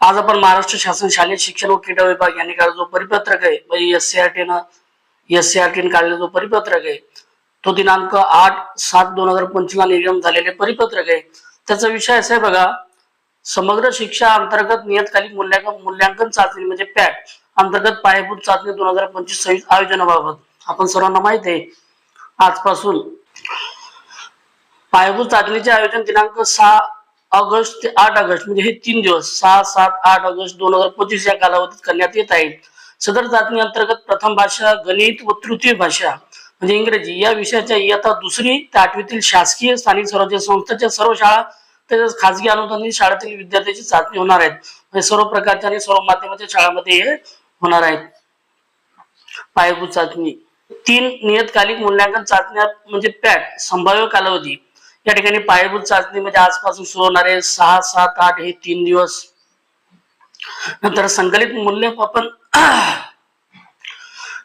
आज आपण महाराष्ट्र शासन शालेय शिक्षण व क्रीडा विभाग यांनी काढला जो परिपत्रक आहे म्हणजे एस सी आर टीनं एस सी आर टीनं काढलेला जो परिपत्रक आहे तो दिनांक आठ सात दोन हजार पंचवीसला निर्गम झालेले परिपत्रक आहे. त्याचा विषय असा आहे बघा समग्र शिक्षा अंतर्गत नियतकालिक मूल्यांकन मूल्यांकन चाचणी म्हणजे पॅट अंतर्गत पायाभूत चाचणी दोन हजार पंचवीस सव्वीस आयोजनाबाबत आपण सर्वांना माहीत आहे. आजपासून पायाभूत चाचणीचे आयोजन दिनांक सहा ऑगस्ट ते आठ ऑगस्ट म्हणजे हे तीन दिवस सहा सात आठ ऑगस्ट दोन हजार पंचवीस या कालावधीत करण्यात येत आहे सदर चाचणी अंतर्गत प्रथम भाषा गणित व तृतीय भाषा म्हणजे इंग्रजी या विषयाच्या इयत्ता दुसरी ते आठवीतील शासकीय स्थानिक स्वराज्य संस्थेच्या सर्व शाळा तसेच खाजगी अनुदानित शाळेतील विद्यार्थ्यांची चाचणी होणार आहेत. म्हणजे सर्व प्रकारच्या आणि सर्व माध्यमाच्या शाळांमध्ये हे होणार आहेत. पायाभूत चाचणी. तीन नियतकालिक मूल्यांकन चाचण्या म्हणजे पॅट संभाव्य कालावधी. या ठिकाणी पायाभूत चाचणी म्हणजे आजपासून सुरू होणारे सहा सात आठ हे तीन दिवस. नंतर संकलित मूल्यमापन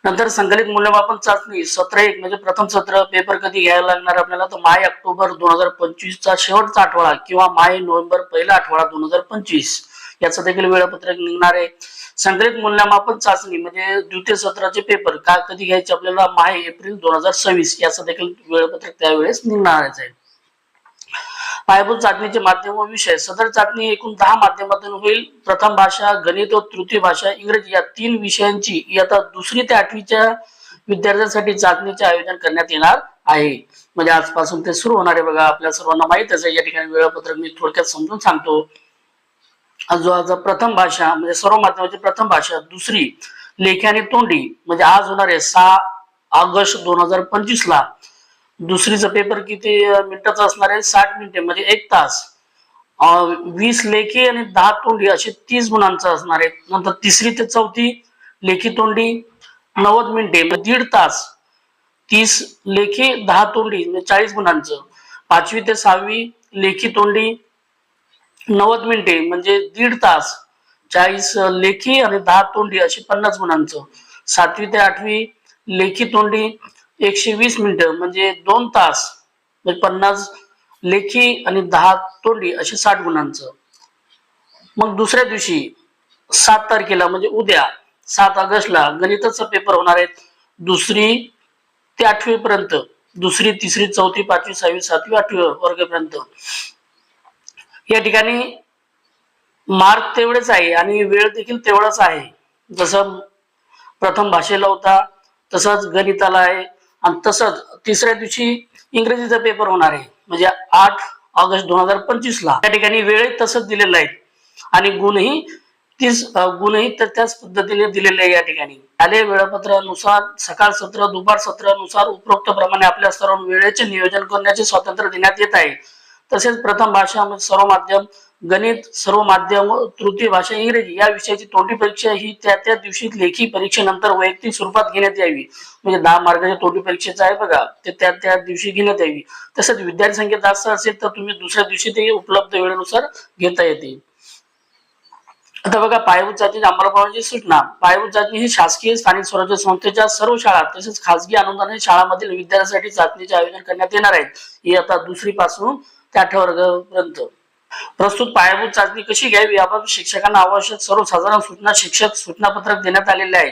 नंतर संकलित मूल्यमापन चाचणी सत्र एक म्हणजे प्रथम सत्र पेपर कधी घ्यायला लागणार आपल्याला तर माय ऑक्टोबर दोन हजार पंचवीस चा शेवटचा आठवडा किंवा माय नोव्हेंबर पहिला आठवडा दोन हजार पंचवीस. याचं देखील वेळापत्रक निघणार आहे. संकलित मूल्यमापन चाचणी म्हणजे द्वितीय सत्राचे पेपर का कधी घ्यायचे आपल्याला माय एप्रिल दोन हजार सव्वीस याचं देखील वेळापत्रक त्यावेळेस निघणारच आहे. पायाभूत चाचणीचे माध्यम व विषय. सदर चाचणी एकूण दहा माध्यमातून होईल. प्रथम भाषा गणित व तृतीय भाषा इंग्रजी या तीन विषयांची इयत्ता दुसरी ते आठवीच्या विद्यार्थ्यांसाठी चाचणीचे आयोजन करण्यात येणार आहे. म्हणजे आजपासून ते सुरू होणार आहे बघा. आपल्या सर्वांना माहितच आहे या ठिकाणी वेळापत्रक मी थोडक्यात समजून सांगतो. जो आज प्रथम भाषा म्हणजे सर्व माध्यमाची प्रथम भाषा दुसरी लेखी आणि तोंडी म्हणजे आज होणार आहे सहा ऑगस्ट दोन हजार पंचवीस ला दुसरीचा पेपर किती मिनिटाचा असणार आहे? साठ मिनिटे म्हणजे एक तास. अं, वीस लेखी आणि दहा तोंडी असे तीस गुणांचा असणार आहे नंतर तिसरी ते चौथी लेखी तोंडी नव्वद मिनिटे म्हणजे दीड तास. तीस लेखी दहा तोंडी म्हणजे चाळीस गुणांचं. पाचवी ते सहावी लेखी तोंडी नव्वद मिनिटे म्हणजे दीड तास. चाळीस लेखी आणि दहा तोंडी अशी पन्नास गुणांचं. सातवी ते आठवी लेखी तोंडी एकशे वीस मिनिटं म्हणजे दोन तास म्हणजे पन्नास लेखी आणि दहा तोंडी अशी साठ गुणांचं. मग दुसऱ्या दिवशी सात तारखेला म्हणजे उद्या सात ऑगस्टला गणिताचा पेपर होणार आहे दुसरी ते आठवीपर्यंत दुसरी तिसरी चौथी पाचवी सहावी सातवी आठवी वर्गपर्यंत. या ठिकाणी मार्क तेवढेच आहे आणि वेळ देखील तेवढाच आहे. जसं प्रथम भाषेला होता तसंच गणिताला आहे आणि तसंच तिसऱ्या दिवशी इंग्रजीचा पेपर होणार आहे. म्हणजे आठ ऑगस्ट दोन हजार पंचवीस ला त्या ठिकाणी वेळेत तसंच दिलेलं आहे. आणि गुणही तीस गुणही तर त्याच पद्धतीने दिलेले आहे या ठिकाणी. आले वेळापत्रानुसार सकाळ सत्र दुपार सत्रानुसार उपरोक्त प्रमाणे आपल्या सर्व वेळेचे नियोजन करण्याचे स्वातंत्र्य देण्यात येत आहे. तसेच प्रथम भाषा म्हणजे सर्व माध्यम गणित सर्व माध्यम तृतीय भाषा इंग्रजी या विषयाची तोंडी परीक्षा ही त्या त्या दिवशी लेखी परीक्षेनंतर वैयक्तिक स्वरूपात घेण्यात यावी. म्हणजे दहा मार्गाच्या तोंडी परीक्षेचं आहे बघा ते त्या त्या दिवशी घेण्यात यावी. तसेच विद्यार्थी संख्या जास्त असेल तर तुम्ही दुसऱ्या दिवशी ते उपलब्ध वेळेनुसार घेता येते. आता बघा पायाभूत जातीच्या अंमलबजावणीची सूचना. पायाभूत जाती ही शासकीय स्थानिक स्वराज्य संस्थेच्या सर्व शाळा तसेच खासगी अनुदानित शाळांमधील विद्यार्थ्यांसाठी चाचणीचे आयोजन करण्यात येणार आहेत ही आता दुसरी पासून ते ग्रंथ प्रस्तुत पायाभूत चाचणी कशी घ्यावी याबाबत शिक्षकांना आवश्यक सर्वसाधारण सूचना शिक्षक सूचनापत्रक देण्यात आलेले आहे.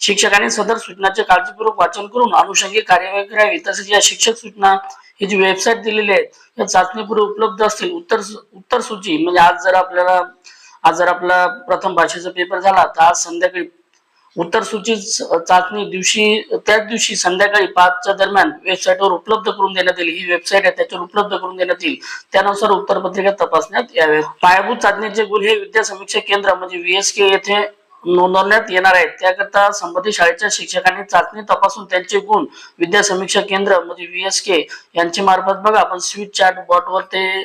शिक्षकांनी सदर सूचनाचे काळजीपूर्वक वाचन करून अनुषंगिक कार्यवाही करावी. तसेच या शिक्षक सूचना ही जी वेबसाईट दिलेली आहे या चाचणीपूर्वी उपलब्ध असतील उत्तर उत्तर सूची म्हणजे आज जर आपल्याला आज जर आपला प्रथम भाषेचा पेपर झाला तर आज संध्याकाळी उत्तर सूची चाचणी दिवशी त्याच दिवशी संध्याकाळी पाचच्या दरम्यान वेबसाईटवर उपलब्ध करून देण्यात येईल. ही वेबसाईट आहे त्याच्यावर उपलब्ध करून देण्यात येईल. त्यानुसार उत्तरपत्रिका तपासण्यात याव्या पायाभूत चाचणीचे गुण हे विद्या समीक्षा केंद्र म्हणजे व्हीएसके येथे नोंदवण्यात येणार आहेत त्याकरता संबंधित शाळेच्या शिक्षकांनी चाचणी तपासून त्यांचे गुण विद्या समीक्षा केंद्र म्हणजे व्हीएसके यांच्या मार्फत बघा. आपण स्विच चॅट बॉटवर ते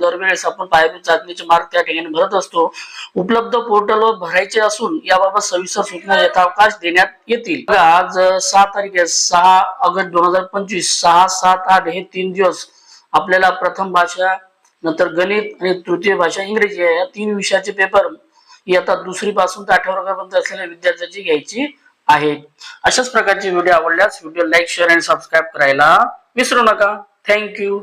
दरवेळेस आपण पायाभूत चाचणीचे मार्क त्या ठिकाणी भरत असतो. उपलब्ध पोर्टलवर भरायचे असून याबाबत सविस्तर सूचना यथावकाश देण्यात येतील. बघा, आज सहा तारीख आहे. सहा ऑगस्ट दोन हजार पंचवीस. सहा सात आठ हे तीन दिवस आपल्याला प्रथम भाषा नंतर गणित आणि तृतीय भाषा इंग्रजी या तीन विषयाचे पेपर इयत्ता दुसरी पासून ते आठव्या वर्गापर्यंत असलेल्या विद्यार्थ्यांची घ्यायची आहे. अशाच प्रकारचे व्हिडिओ आवडल्यास व्हिडिओ लाईक शेअर आणि सबस्क्राईब करायला विसरू नका. थँक्यू